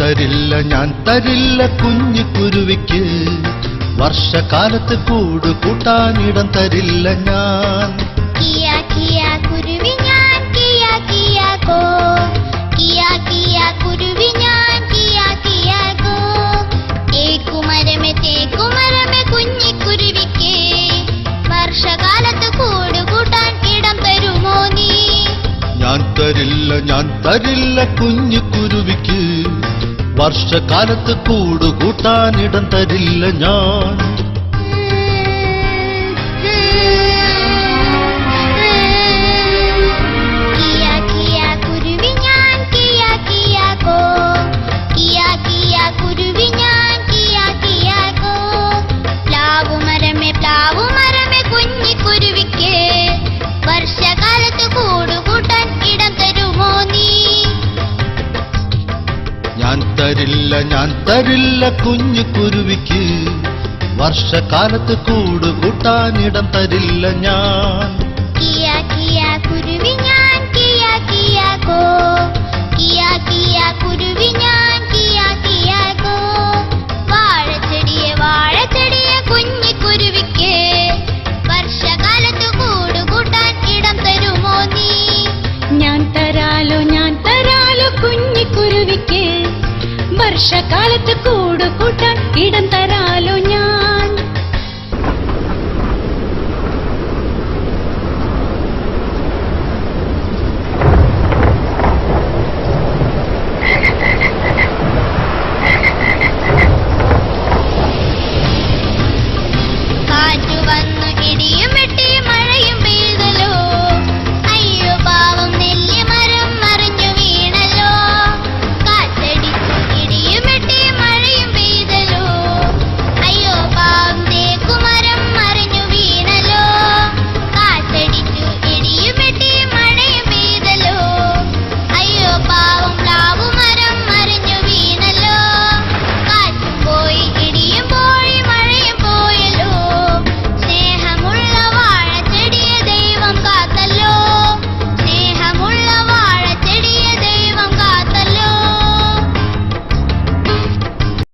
തരില്ല ഞാൻ തരില്ല കുഞ്ഞു കുരുവിക്ക് വർഷകാലത്ത് കൂട് കൂട്ടാനിടം തരില്ല ഞാൻ. കിയ കിയ കുരുവി ഞാൻ കിയ കിയ കോ? ഞാൻ തരില്ല കുഞ്ഞു കുരുവിക്ക്. വർഷകാലത്ത് കൂടുകൂട്ടാനിടം തരില്ല ഞാൻ. കുരുവി ഞാൻ കിയ കിയ കോ. കോ. പ്ലാവു ഞാൻ തരില്ല കുഞ്ഞു കുരുവിക്ക്. വർഷകാലത്ത് കൂടുകൂട്ടാനിടം തരില്ല ഞാൻ. കുരുവി കുരുവിക്ക് കൂടുകൂട്ടാൻ കൂട് കൂട്ടാൻ ഇടം തരാലോ ഞാൻ.